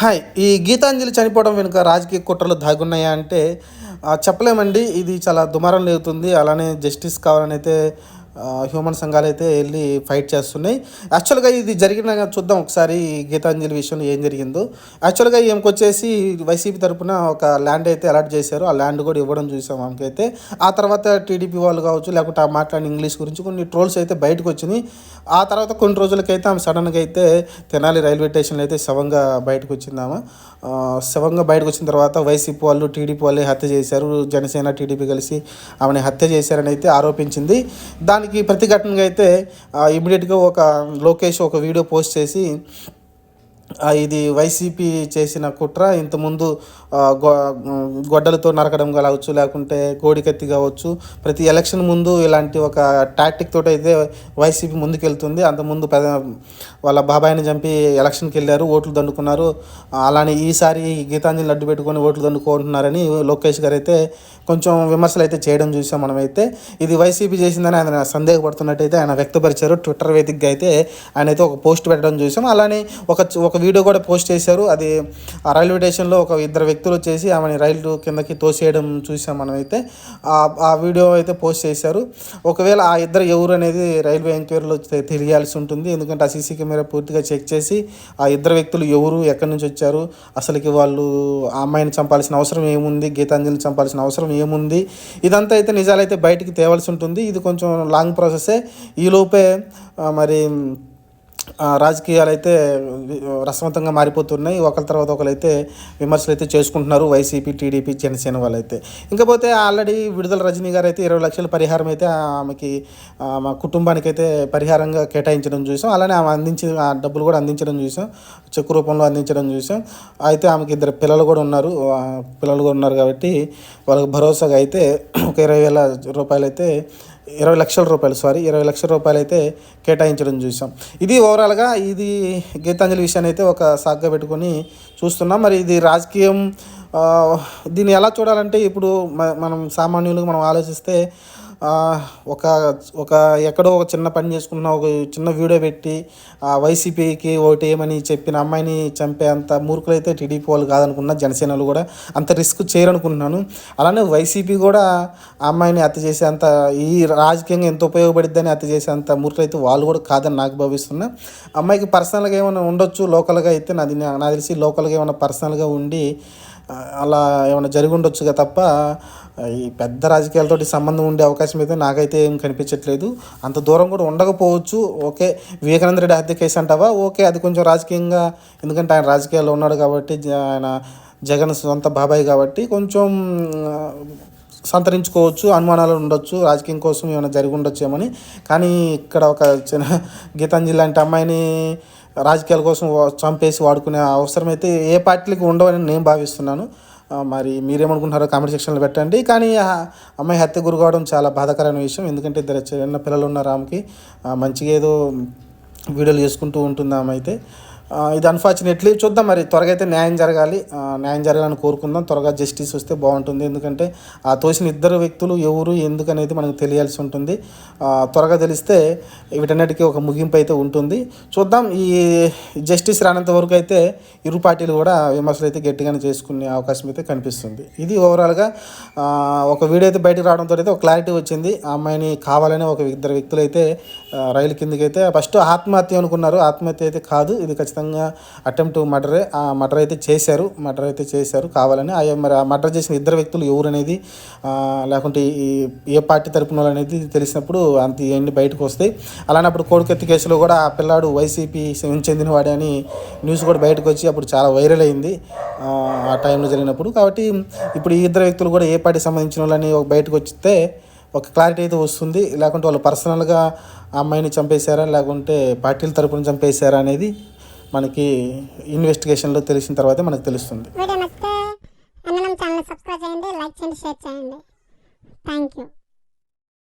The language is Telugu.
హాయ్ ఈ గీతాంజలి చనిపోవడం వెనుక రాజకీయ కుట్రలు దాగున్నాయా అంటే చెప్పలేమండి. ఇది చాలా దుమారం లేవుతుంది అలానే జస్టిస్ కావాలని అయితే హ్యూమన్ సంఘాలు అయితే వెళ్ళి ఫైట్ చేస్తున్నాయి. యాక్చువల్గా ఇది జరిగిన చూద్దాం ఒకసారి గీతాంజలి విషయంలో ఏం జరిగిందో. యాక్చువల్గా ఈమెకొచ్చేసి వైసీపీ తరపున ఒక ల్యాండ్ అయితే అలాట్ చేశారు. ఆ ల్యాండ్ కూడా ఇవ్వడం చూసాం ఆమెకైతే. ఆ తర్వాత టీడీపీ వాళ్ళు కావచ్చు లేకుంటే ఆ మాట్లాడిన ఇంగ్లీష్ గురించి కొన్ని ట్రోల్స్ అయితే బయటకు వచ్చినాయి. ఆ తర్వాత కొన్ని రోజులకైతే ఆమె సడన్గా అయితే తెనాలి రైల్వే స్టేషన్లో అయితే శవంగా బయటకు వచ్చింది ఆమె. శవంగా బయటకు వచ్చిన తర్వాత వైసీపీ వాళ్ళు టీడీపీ వాళ్ళే హత్య చేశారు. జనసేన టీడీపీ కలిసి ఆమెను హత్య చేశారని అయితే ఆరోపించింది. దానికి ప్రతిఘటనగా అయితే ఇమీడియట్గా ఒక లోకేష్ ఒక వీడియో పోస్ట్ చేసి ఇది వైసీపీ చేసిన కుట్ర ఇంతకుముందు గొడ్డలతో నరకడం కావచ్చు లేకుంటే కోడికత్తి కావచ్చు ప్రతి ఎలక్షన్ ముందు ఇలాంటి ఒక టాక్టిక్ తోటి అయితే వైసీపీ ముందుకెళ్తుంది. అంతకుముందు పెద వాళ్ళ బాబాయిని చంపి ఎలక్షన్కి వెళ్ళారు ఓట్లు దండుకున్నారు. అలానే ఈసారి గీతాంజలి అడ్డు పెట్టుకొని ఓట్లు దండుకుంటున్నారని లోకేష్ గారు అయితే కొంచెం విమర్శలు అయితే చేయడం చూసాం మనమైతే. ఇది వైసీపీ చేసిందని ఆయన సందేహపడుతున్నట్టయితే ఆయన వ్యక్తపరిచారు. ట్విట్టర్ వేదికగా అయితే ఆయన అయితే ఒక పోస్ట్ పెట్టడం చూసాం. అలానే ఒక ఒక వీడియో కూడా పోస్ట్ చేశారు. అది రైల్వే స్టేషన్లో ఒక ఇద్దరు వ్యక్తి వ్యక్తులు వచ్చేసి ఆమెని రైలు కిందకి తోసేయడం చూసాం మనమైతే. ఆ వీడియో అయితే పోస్ట్ చేశారు. ఒకవేళ ఆ ఇద్దరు ఎవరు అనేది రైల్వే ఎంక్వైరీలో తెలియాల్సి ఉంటుంది. ఎందుకంటే ఆ సీసీ కెమెరా పూర్తిగా చెక్ చేసి ఆ ఇద్దరు వ్యక్తులు ఎవరు ఎక్కడి నుంచి వచ్చారు అసలుకి వాళ్ళు ఆ అమ్మాయిని చంపాల్సిన అవసరం ఏముంది గీతాంజలిని చంపాల్సిన అవసరం ఏముంది ఇదంతా అయితే నిజాలైతే బయటికి తేవాల్సి ఉంటుంది. ఇది కొంచెం లాంగ్ ప్రాసెసే. ఈలోపే మరి రాజకీయాలు అయితే రసవంతంగా మారిపోతున్నాయి. ఒకరి తర్వాత ఒకరు అయితే విమర్శలు అయితే చేసుకుంటున్నారు వైసీపీ టీడీపీ జనసేన వాళ్ళు అయితే ఇంకపోతే ఆల్రెడీ విడుదల రజనీ గారు అయితే ఇరవై లక్షల పరిహారం అయితే ఆమెకి మా కుటుంబానికి అయితే పరిహారంగా కేటాయించడం చూసాం. అలానే ఆమె అందించిన ఆ డబ్బులు కూడా అందించడం చూసాం. చెక్కు రూపంలో అందించడం చూసాం. అయితే ఆమెకి ఇద్దరు పిల్లలు కూడా ఉన్నారు. పిల్లలు కూడా ఉన్నారు కాబట్టి వాళ్ళకి భరోసాగా అయితే ఒక ఇరవై వేల రూపాయలు అయితే ఇరవై లక్షల రూపాయలు సారీ ఇరవై లక్షల రూపాయలు అయితే కేటాయించడం చూసాం. ఇది ఓవరాల్గా ఇది గీతాంజలి విషయాన్ని అయితే ఒక సాగ్గా పెట్టుకొని చూస్తున్నాం. మరి ఇది రాజకీయం దీన్ని ఎలా చూడాలంటే ఇప్పుడు మనం సామాన్యులుగా మనం ఆలోచిస్తే ఒక ఒక ఎక్కడో ఒక చిన్న పని చేసుకున్న ఒక చిన్న వీడియో పెట్టి వైసీపీకి ఓటేయమని చెప్పిన అమ్మాయిని చంపే అంత మూర్ఖులైతే టీడీపీ వాళ్ళు కాదనుకున్న జనసేనలు కూడా అంత రిస్క్ చేయరనుకుంటున్నాను. అలానే వైసీపీ కూడా ఆ అమ్మాయిని హత్య చేసే అంత ఈ రాజకీయంగా ఎంత ఉపయోగపడిద్దని హత్య చేసే అంత మూర్ఖులైతే వాళ్ళు కూడా కాదని నాకు భావిస్తున్నా. అమ్మాయికి పర్సనల్గా ఏమైనా ఉండొచ్చు లోకల్గా అయితే నాది నాకు తెలిసి లోకల్గా ఏమైనా పర్సనల్గా ఉండి అలా ఏమైనా జరిగి ఉండొచ్చుగా తప్ప ఈ పెద్ద రాజకీయాలతోటి సంబంధం ఉండే అవకాశం అయితే నాకైతే ఏం కనిపించట్లేదు. అంత దూరం కూడా ఉండకపోవచ్చు. ఓకే వివేకానంద రెడ్డి హత్య కేసు అంటావా? ఓకే అది కొంచెం రాజకీయంగా ఎందుకంటే ఆయన రాజకీయాల్లో ఉన్నాడు కాబట్టి జ- ఆయన జగన్ సొంత బాబాయ్ కాబట్టి కొంచెం సంతరించుకోవచ్చు అనుమానాలు ఉండొచ్చు రాజకీయం కోసం ఏమైనా జరిగి ఉండొచ్చేమని. కానీ ఇక్కడ ఒక చిన్న గీతాంజలి లాంటి అమ్మాయిని రాజకీయాల కోసం చంపేసి వాడుకునే అవసరం అయితే ఏ పార్టీలకు ఉండవని నేను భావిస్తున్నాను. మరి మీరేమనుకుంటున్నారో కామెంట్ సెక్షన్లో పెట్టండి. కానీ అమ్మాయి హత్య గురి కావడం చాలా బాధాకరమైన విషయం. ఎందుకంటే ఇద్దరు చిన్న పిల్లలు ఉన్నారు ఆమెకి మంచిగా ఏదో వీడియోలు చేసుకుంటూ ఉంటుంది ఆమె అయితే. ఇది అన్ఫార్చునేట్లీ చూద్దాం మరి. త్వరగా అయితే న్యాయం జరగాలి. న్యాయం జరగాలని కోరుకుందాం. త్వరగా జస్టిస్ వస్తే బాగుంటుంది. ఎందుకంటే ఆ తోసిన ఇద్దరు వ్యక్తులు ఎవరు ఎందుకు అనేది మనకు తెలియాల్సి ఉంటుంది. త్వరగా తెలిస్తే వీటన్నిటికీ ఒక ముగింపు అయితే ఉంటుంది. చూద్దాం. ఈ జస్టిస్ రానంత వరకు అయితే ఇరు పార్టీలు కూడా విమర్శలు అయితే గట్టిగానే చేసుకునే అవకాశం అయితే కనిపిస్తుంది. ఇది ఓవరాల్గా ఒక వీడియో అయితే బయటకు రావడంతో అయితే ఒక క్లారిటీ వచ్చింది. ఆ అమ్మాయిని కావాలని ఒక ఇద్దరు వ్యక్తులు అయితే రైలు కిందకి అయితే ఫస్ట్ ఆత్మహత్య అనుకున్నారు. ఆత్మహత్య అయితే కాదు. ఇది ఖచ్చితంగా అటెంప్ట్ మర్డరే ఆ మర్డర్ అయితే చేశారు మర్డర్ అయితే చేశారు. కావాలని ఆ మరి ఆ మర్డర్ చేసిన ఇద్దరు వ్యక్తులు ఎవరు అనేది లేకుంటే ఏ పార్టీ తరపున వాళ్ళు అనేది తెలిసినప్పుడు అంత ఇవన్నీ బయటకు వస్తాయి. అలానే అప్పుడు కోడికత్తి కేసులో కూడా ఆ పిల్లాడు వైసీపీ చెందిన వాడే అని న్యూస్ కూడా బయటకు వచ్చి అప్పుడు చాలా వైరల్ అయింది ఆ, టైంలో జరిగినప్పుడు. కాబట్టి ఇప్పుడు ఈ ఇద్దరు వ్యక్తులు కూడా ఏ పార్టీ సంబంధించిన వాళ్ళని బయటకు వచ్చితే ఒక క్లారిటీ అయితే వస్తుంది. లేకుంటే వాళ్ళు పర్సనల్గా ఆ అమ్మాయిని చంపేశారా లేకుంటే పార్టీల తరపున చంపేశారా అనేది మనకి ఇన్వెస్టిగేషన్లో తెలిసిన తర్వాతే మనకు తెలుస్తుంది. వీడియో నచ్చితే అన్నం ఛానల్ సబ్స్క్రైబ్ చేయండి లైక్ చేయండి షేర్ చేయండి. Thank you.